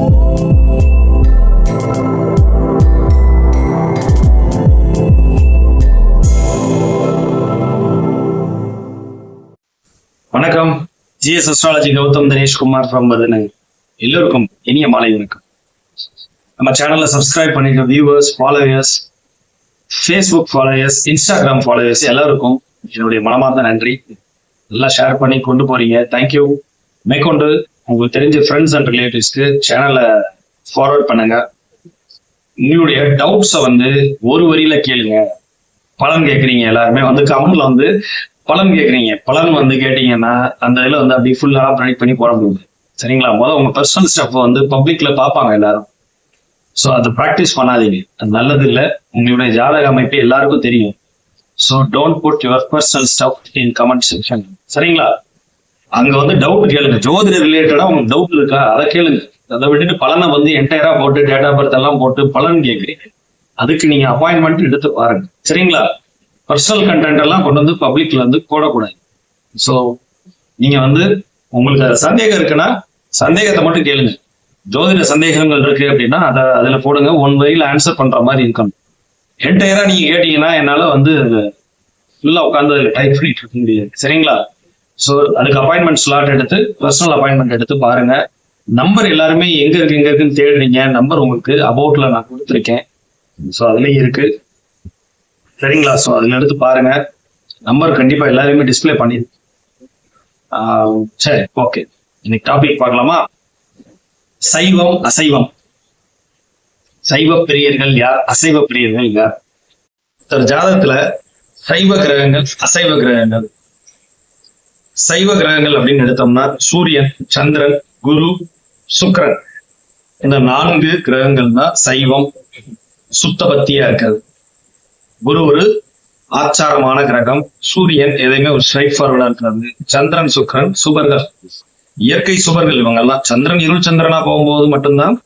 வணக்கம். GS astrology Gautham Dineshkumar from எல்லோருக்கும் இனிய மாலை வணக்கம். நம்ம சேனல்ல சப்ஸ்கிரைப் பண்ணிக்க viewers followers Facebook followers Instagram followers எல்லாருக்கும் என்னுடைய மனமார்ந்த நன்றி. நல்லா ஷேர் பண்ணி கொண்டு போறீங்க. தேங்க்யூ மேற்கொண்டு உங்களுக்கு தெரிஞ்ச ஃப்ரெண்ட்ஸ் அண்ட் ரிலேட்டிவ்ஸ்க்கு சேனலை ஃபார்வர்ட் பண்ணுங்க. உங்களுடைய டவுட்ஸை வந்து ஒரு வரியில கேளுங்க. பலன் கேட்குறீங்க எல்லாருமே வந்து கமெண்ட்ல வந்து பலன் கேட்குறீங்க பலன் வந்து கேட்டீங்கன்னா அந்த இதில் வந்து அப்படி ஃபுல்லாக ப்ரொடக்ட் பண்ணி போட முடியும் சரிங்களா? முதல் உங்க பர்சனல் ஸ்டஃப் வந்து பப்ளிக்ல பார்ப்பாங்க எல்லாரும். ஸோ அது ப்ராக்டிஸ் பண்ணாதீங்க. அது நல்லது இல்லை. உங்களுடைய ஜாதக அமைப்பு எல்லாருக்கும் தெரியும். So don't put your personal stuff in comment section சரிங்களா? அங்க வந்து டவுட் கேளுங்க. ஜோதிட ரிலேட்டடா உங்களுக்கு டவுட் இருக்கா? அதை கேளுங்க. அதை விட்டுட்டு பலனை வந்து என்டையரா போட்டு டேட் ஆஃப் பர்த் எல்லாம் போட்டு பலன் கேட்குறீங்க அதுக்கு நீங்க அப்பாயின்மெண்ட் எடுத்து பாருங்க. சரிங்களா? பர்சனல் கண்டென்ட் எல்லாம் கொண்டு வந்து பப்ளிக்ல வந்து போடக்கூடாது. ஸோ நீங்க வந்து உங்களுக்கு அது சந்தேகம் இருக்குன்னா சந்தேகத்தை மட்டும் கேளுங்க. ஜோதிட சந்தேகங்கள் இருக்கு அப்படின்னா அதை அதுல போடுங்க. ஒன் வரியில ஆன்சர் பண்ற மாதிரி இருக்கணும். என்டையரா நீங்க கேட்டீங்கன்னா என்னால வந்து ஃபுல்லா உட்காந்து டைப் பண்ணிட்டு இருக்க முடியாது. சரிங்களா? ஸோ அதுக்கு அப்பாயின்மெண்ட் ஸ்லாட் எடுத்து பர்சனல் அப்பாயின்மெண்ட் எடுத்து பாருங்க. நம்பர் எல்லாருமே எங்க இருக்கு எங்க இருக்குன்னு தேடுறீங்க. நம்பர் உங்களுக்கு அபவுட்ல நான் கொடுத்துருக்கேன். ஸோ அதுலயும் இருக்கு. சரிங்களா? ஸோ அதுல எடுத்து பாருங்க. நம்பர் கண்டிப்பா எல்லாருமே டிஸ்ப்ளே பண்ணிடு சரி ஓகே இன்னைக்கு டாபிக் பார்க்கலாமா? சைவம் அசைவம். சைவ பிரியர்கள் யார்? அசைவ பிரியர்கள் யார்? ஒரு ஜாதகத்துல சைவ கிரகங்கள் அசைவ கிரகங்கள். சைவ கிரகங்கள் அப்படின்னு எடுத்தோம்னா சூரியன் சந்திரன் குரு சுக்ரன் இந்த நான்கு கிரகங்கள் தான் சைவம் சுத்தபத்தியா இருக்கிறது குரு ஒரு ஆச்சாரமான கிரகம் சூரியன் எதையுமே ஒரு ஸ்ட்ரைட் ஃபார்வர்டா இருக்கிறது சந்திரன் சுக்ரன் சுபர்கள். இயற்கை சுபர்கள் இவங்க எல்லாம் சந்திரன் இருள் சந்திரனா போகும்போது மட்டும்தான்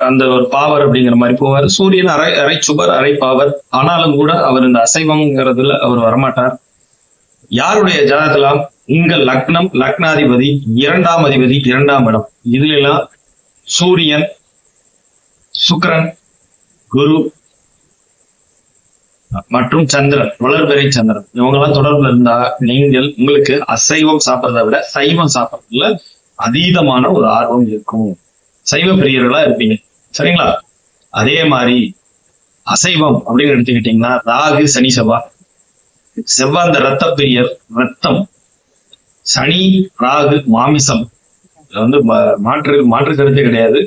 அந்த ஒரு பாவர் அப்படிங்கிற மாதிரி போவார். சூரியன் அரை அரை சுபர் அரை பாவர் ஆனாலும் கூட அவர் இந்த அசைவம்ங்கிறதுல அவர் வரமாட்டார். யாருடைய ஜாதகத்திலாம் உங்க லக்னம் லக்னாதிபதி இரண்டாம் அதிபதி இரண்டாம் இடம். இதுல எல்லாம் சூரியன் சுக்கிரன் குரு மற்றும் சந்திரன் வளர்பிறை சந்திரன். இவங்கெல்லாம் தொடர்புல இருந்தா நீங்கள் உங்களுக்கு அசைவம் சாப்பிட்றதை விட சைவம் சாப்பிட்றதுல அதீதமான ஒரு ஆர்வம் இருக்கும். சைவ பிரியர்களா இருப்பீங்க. சரிங்களா? அதே மாதிரி அசைவம் அப்படின்னு எடுத்துக்கிட்டீங்கன்னா ராகு சனி செவ்வாய். செவ்வாய் ரத்த பிரியர் ரத்தம் சனி ராகு மாமிசம். இதுல வந்து மாற்று மாற்று கருத்தே கிடையாது.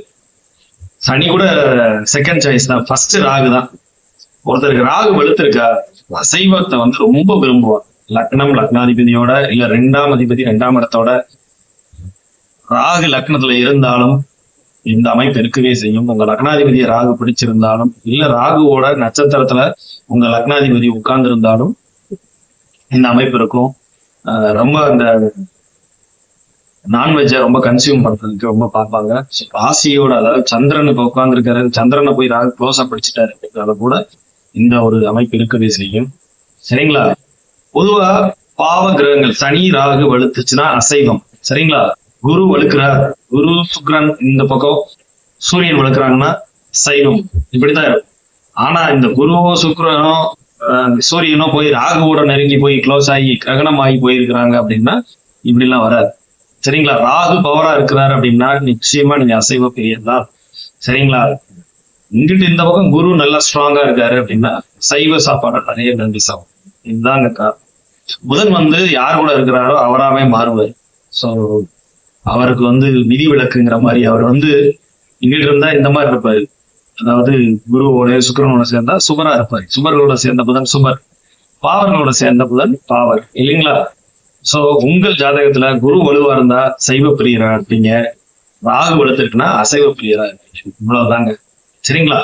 சனி கூட செகண்ட் சாய்ஸ் தான். ஃபர்ஸ்ட் ராகு தான். ஒருத்தருக்கு ராகு வெளுத்திருக்கா அசைவத்தை வந்து ரொம்ப விரும்புவான். லக்னம் லக்னாதிபதியோட இல்ல ரெண்டாம் அதிபதி ரெண்டாம் இடத்தோட. ராகு லக்னத்துல இருந்தாலும் இந்த அமைப்பு இருக்கவே செய்யும். உங்க லக்னாதிபதியை ராகு பிடிச்சிருந்தாலும் இல்ல ராகுவோட நட்சத்திரத்துல உங்க லக்னாதிபதி உட்கார்ந்து இருந்தாலும் இந்த அமைப்பு இருக்கும். ரொம்ப அந்த நான்வெஜ்ஜை ரொம்ப கன்சியூம் பண்றதுக்கு ரொம்ப பார்ப்பாங்க. ராசியோட அதாவது சந்திரன் இப்போ உட்காந்துருக்காரு சந்திரனை போய் ராகு க்ளோஸா பிடிச்சிட்டாரு அப்படிங்கிறத கூட இந்த ஒரு அமைப்பு இருக்கவே செய்யும். சரிங்களா? பொதுவா பாவ கிரகங்கள் சனி ராகு வலுத்துச்சுன்னா அசைவம். சரிங்களா? குரு வலுக்கிறார். குரு சுக்ரன் இந்த பக்கம் சூரியன் வலுக்கிறாங்கன்னா சைவம் இப்படிதான் இருக்கும். ஆனா இந்த குருவோ சுக்ரனோ சூரியனோ போய் ராகுவோட நெருங்கி போய் க்ளோஸ் ஆகி கிரகணம் ஆகி போயிருக்கிறாங்க அப்படின்னா இப்படி எல்லாம் வராது. சரிங்களா? ராகு பவரா இருக்கிறாரு அப்படின்னா நிச்சயமா நீங்க அசைவ பிரியர் தான் சரிங்களா? இங்கிட்டு இந்த பக்கம் குரு நல்லா ஸ்ட்ராங்கா இருக்காரு அப்படின்னா சைவ சாப்பாடு நிறைய நன்றி சாப்பிடும் இதுதாங்க காரணம். புதன் வந்து யார் கூட இருக்கிறாரோ அவராவே மாறுவார். ஸோ அவருக்கு வந்து விதி விலக்குங்கிற மாதிரி அவர் வந்து இங்கிட்டு இருந்தா இந்த மாதிரி இருப்பாரு. அதாவது குருவோட சுக்கரனோட சேர்ந்தா சுமரா இருப்பாரு. சுமர்களோட சேர்ந்த புதன் சுமர். பாவர்களோட சேர்ந்த புதன் பாவர். இல்லைங்களா? சோ உங்கள் ஜாதகத்துல குரு வலுவா இருந்தா சைவ பிரியரா இருப்பீங்க. ராகு பலத்திற்குன்னா அசைவ பிரியரா இருப்பீங்க. இவ்வளவுதாங்க. சரிங்களா?